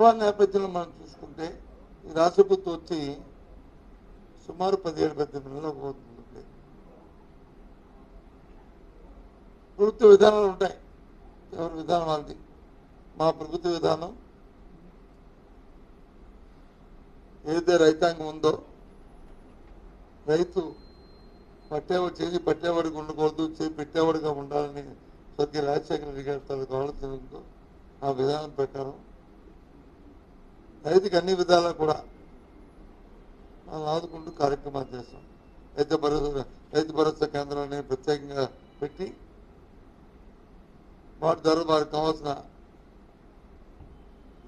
తుఫాన్ నేపథ్యంలో మనం చూసుకుంటే ఈ రాష్ట్ర ప్రభుత్వం వచ్చి సుమారు పదిహేడు పద్దెనిమిది నెలలు పోతుంది ప్రభుత్వ విధానాలు ఉంటాయి. ఎవరి విధానం వాళ్ళది? మా ప్రభుత్వ విధానం. ఏదైతే రైతాంగం ఉందో రైతు పట్టేవాడు చేసి పట్టేవాడికి ఉండకూడదు చేసి పెట్టేవాడిగా ఉండాలని స్వర్గీయ రాజశేఖర రెడ్డి గారి తనకు ఆలోచన ఆ విధానం ప్రకారం రైతుకి అన్ని విధాలా కూడా మనం ఆదుకుంటూ కార్యక్రమాలు చేస్తాం. రైతు భరోసా రైతు భరోసా కేంద్రాన్ని ప్రత్యేకంగా పెట్టి వాటి ద్వారా వారికి కావాల్సిన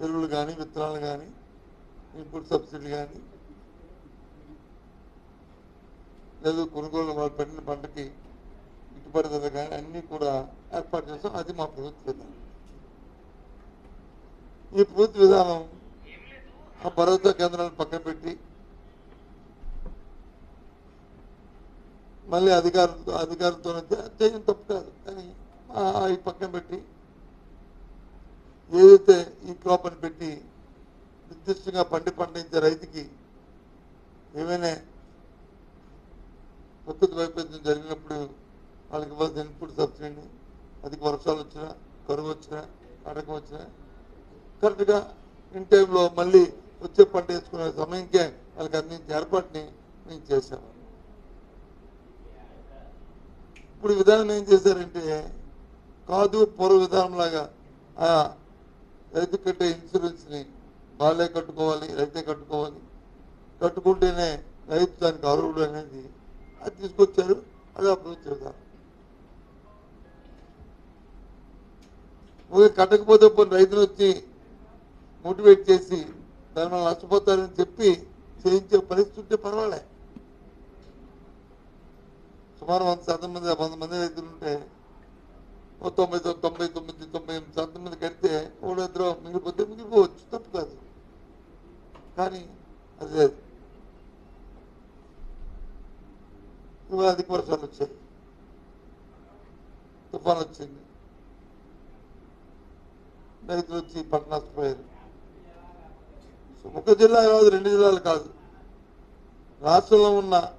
ఎరువులు కానీ విత్తనాలు కానీ ఇన్పుట్ సబ్సిడీ కానీ లేదు కొనుగోలు వాళ్ళు పెట్టిన పంటకి గిట్టుబాటు ధర కానీ అన్నీ కూడా ఏర్పాటు చేస్తాం. అది మా ప్రభుత్వ విధానం. ఈ ప్రభుత్వ విధానం ఆ పర్వత కేంద్రాలను పక్కన పెట్టి మళ్ళీ అధికారులతో అధికారులతో చేయడం తప్పు కాదు. కానీ ఆ పక్కన పెట్టి ఏదైతే ఈ క్రాప్ అని పెట్టి నిర్దిష్టంగా పండి పండించే రైతుకి ఏమైనా ప్రకృతి వైపరీత్యం జరిగినప్పుడు వాళ్ళకి ఇవ్వాల్సిన ఇన్పుట్ సబ్సిడీని అధిక వర్షాలు వచ్చినా కరువు వచ్చినా అడకం వచ్చినా కరెక్ట్గా ఇన్ టైంలో మళ్ళీ వచ్చే పంట వేసుకునే సమయంకే వాళ్ళకి అందించే ఏర్పాటుని మేము చేశాము ఇప్పుడు ఈ విధానం ఏం చేశారంటే కాదు పూర్వ విధానం లాగా రైతు కట్టే ఇన్సూరెన్స్ని వాళ్ళే కట్టుకోవాలి రైతే కట్టుకోవాలి. కట్టుకుంటేనే రైతు దానికి అర్హుడు అనేది అది తీసుకొచ్చారు అది అప్రూవ్ చేద్దాం ఓకే కట్టకపోతే పోనీ రైతులు వచ్చి మోటివేట్ చేసి దాని నష్టపోతారని చెప్పి చేయించే పరిస్థితి ఉంటే పర్వాలే. సుమారు వంద శాతం మంది వంద మంది రైతులు ఉంటే ఓ తొంభై తొంభై తొమ్మిది తొంభై ఎనిమిది శాతం మంది కడితే ఒకడు ఇద్దరు మిగిలిపోతే మిగిలిపోవచ్చు తప్పు కాదు కానీ అది లేదు. అధిక వర్షాలు వచ్చాయి. తుఫాన్ వచ్చింది. రైతులు వచ్చి పంట నష్టపోయారు ఒక జిల్లా కాదు రెండు జిల్లాలు కాదు. రాష్ట్రంలో ఉన్న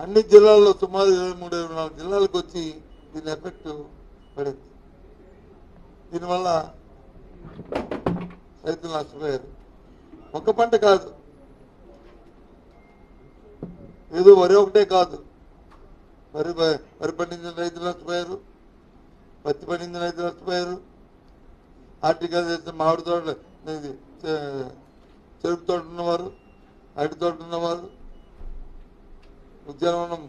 అన్ని జిల్లాల్లో సుమారు ఇరవై మూడు ఇరవై నాలుగు జిల్లాలకు వచ్చి దీని ఎఫెక్ట్ పడింది. దీనివల్ల రైతులు నష్టపోయారు. ఒక పంట కాదు. ఏదో వరి ఒకటే కాదు. వరి వరి పండించిన రైతులు నష్టపోయారు. పత్తి పండించిన రైతులు నష్టపోయారు. హార్టికల్చర్ మామిడి తోట చెరుకు తోట ఉన్నవారు అరటి తోట ఉన్నవారు ఉద్యానవనం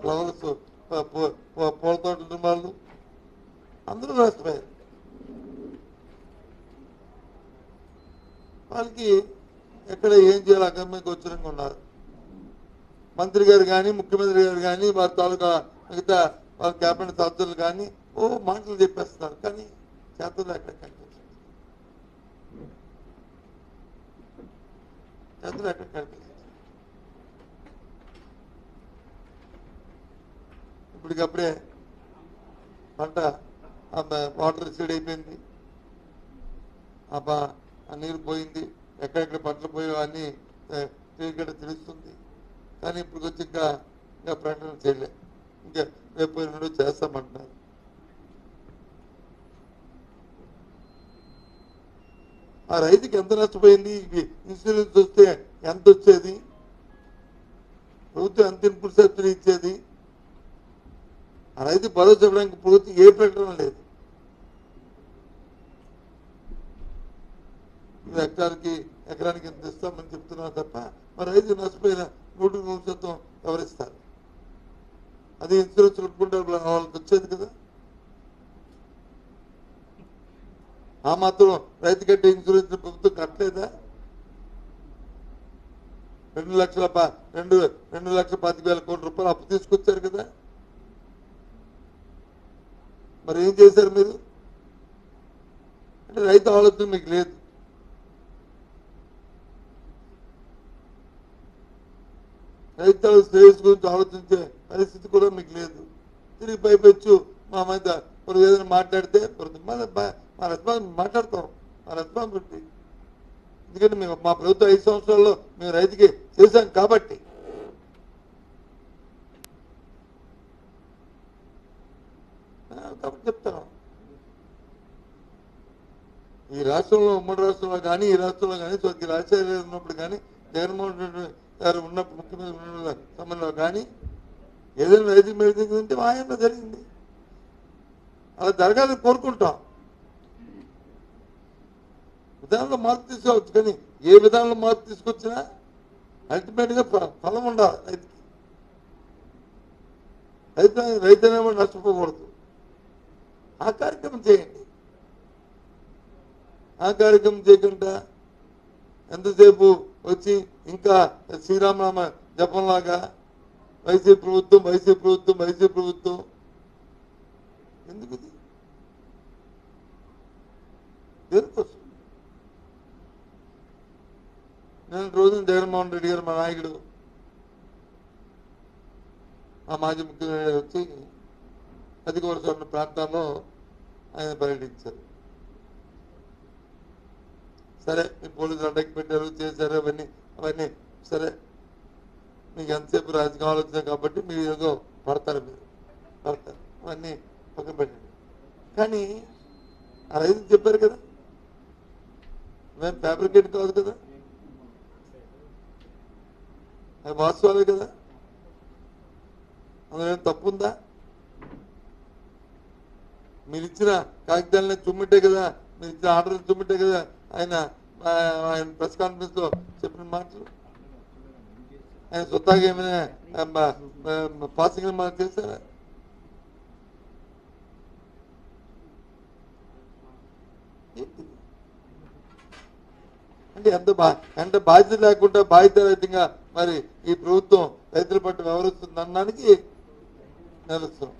ఫ్లవర్స్ పూల తోట ఉన్న వాళ్ళు అందరూ నష్టపోయారు వాళ్ళకి ఎక్కడ ఏం చేయాలి అగమ్యకు వచ్చినంగా ఉన్నారు. మంత్రి గారు కానీ ముఖ్యమంత్రి గారు కానీ వారి తాలూకా మిగతా వాళ్ళ క్యాబినెట్ సభ్యులు కానీ ఓ మాటలు చెప్పేస్తున్నారు. కానీ చేతులు ఎక్కడ అందులో అక్కడ ఎక్కడ ఇప్పటికప్పుడే పంట ఆ వాటర్ సీడ్ అయిపోయింది. ఆ ఆ నీరు పోయింది. ఎక్కడెక్కడ పంటలు పోయో అని క్లియర్గా తెలుస్తుంది. కానీ ఇప్పుడు వచ్చి ఇంకా ఇంకా ప్రకటన చేయలే. ఇంకా రేపు ఎల్లుండి చేస్తామంటున్నారు. ఆ రైతుకి ఎంత నష్టపోయింది? ఇన్సూరెన్స్ వస్తే ఎంత వచ్చేది? ప్రభుత్వం ఎంత ఇన్పుట్ సబ్సిడీ ఇచ్చేది? ఆ రైతు భరోసా ఇవ్వడానికి ప్రభుత్వం ఏ ప్రకటన లేదు. ఎకరానికి ఎకరానికి ఎంత ఇస్తామని చెప్తున్నారు తప్ప మరి రైతు నష్టపోయిన నూటికి నూరు శాతం ఎవరిస్తారు? అది ఇన్సూరెన్స్ కట్టుకుంటే వాళ్ళకి వచ్చేది కదా? ఆ మాత్రం రైతు కట్టే ఇన్సూరెన్స్ ప్రభుత్వం కట్టలేదా? రెండు లక్షల రెండు రెండు లక్షల పాతిక వేల కోట్ల రూపాయలు అప్పు తీసుకొచ్చారు కదా. మరి ఏం చేశారు మీరు? అంటే రైతు ఆలోచన మీకు లేదు. రైతుల శ్రేయస్ గురించి ఆలోచించే పరిస్థితి కూడా మీకు లేదు. తిరిగి పైపెచ్చు మా మీద ఇప్పుడు ఏదైనా మాట్లాడితే మన మా రెస్పాన్స్ మాట్లాడతాం మా రెస్పాన్సిబిలిటీ ఎందుకంటే మేము మా ప్రభుత్వం ఐదు సంవత్సరాల్లో మేము రైతుకి చేశాం కాబట్టి కాబట్టి చెప్తాను ఈ రాష్ట్రంలో ఉమ్మడి రాష్ట్రంలో కానీ ఈ రాష్ట్రంలో కానీ స్వర్గీయ రాజశేఖర ఉన్నప్పుడు కానీ జగన్మోహన్ రెడ్డి గారు ఉన్నప్పుడు ముఖ్యమంత్రి సమయంలో కానీ ఏదైనా రైతు మీద మా ఆయనలో జరిగింది అలా జరగాలని కోరుకుంటాం. విధానంలో మార్పు తీసుకోవచ్చు కానీ ఏ విధానంలో మార్పు తీసుకొచ్చినా అల్టిమేట్గా ఫలం ఉండాలి రైతుకి. రైతు రైతు అనేవాడు నష్టపోకూడదు. ఆ కార్యక్రమం చేయండి. ఆ కార్యక్రమం చేయకుండా ఎంతసేపు వచ్చి ఇంకా శ్రీరామనామ జపంలాగా వైసీపీ ప్రభుత్వం వైసీపీ ప్రభుత్వం వైసీపీ ప్రభుత్వం ఎందుకు ఇది దేనికోసం నేను రోజున జగన్మోహన్ రెడ్డి గారు మా నాయకుడు. ఆ మాజీ ముఖ్యమంత్రి వచ్చి అధిక వరుస ఉన్న ప్రాంతాల్లో ఆయన పర్యటించారు. సరే మీ పోలీసులు అడ్డకి పెట్టారు చేశారు అవన్నీ అవన్నీ సరే. మీకు ఎంతసేపు రాజకీయ ఆలోచన కాబట్టి మీరు ఏదో పడతారు మీరు. పడతారు. అవన్నీ పక్కన పెట్టండి కానీ ఆ రైతు చెప్పారు కదా మేము ఫ్యాబ్రికేట్ కాదు కదా. అది వాస్తవాలే కదా. అందులో ఏం తప్పు ఉందా? మీరు ఇచ్చిన కాగితాలని చుమ్మిటే కదా మీరు ఇచ్చిన ఆర్డర్ని చుమ్మిటే కదా ఆయన ఆయన ప్రెస్ కాన్ఫరెన్స్లో చెప్పిన మాటలు. ఆయన సొత్తాగా ఏమైనా పాసింగ్ మనకు చేస్తారా అంటే ఎంత బా అంటే బాధ్యత లేకుండా బాధ్యత రహితంగా మరి ఈ ప్రభుత్వం రైతుల పట్ల వ్యవహరిస్తుంది అన్నానికి నిలుస్తాం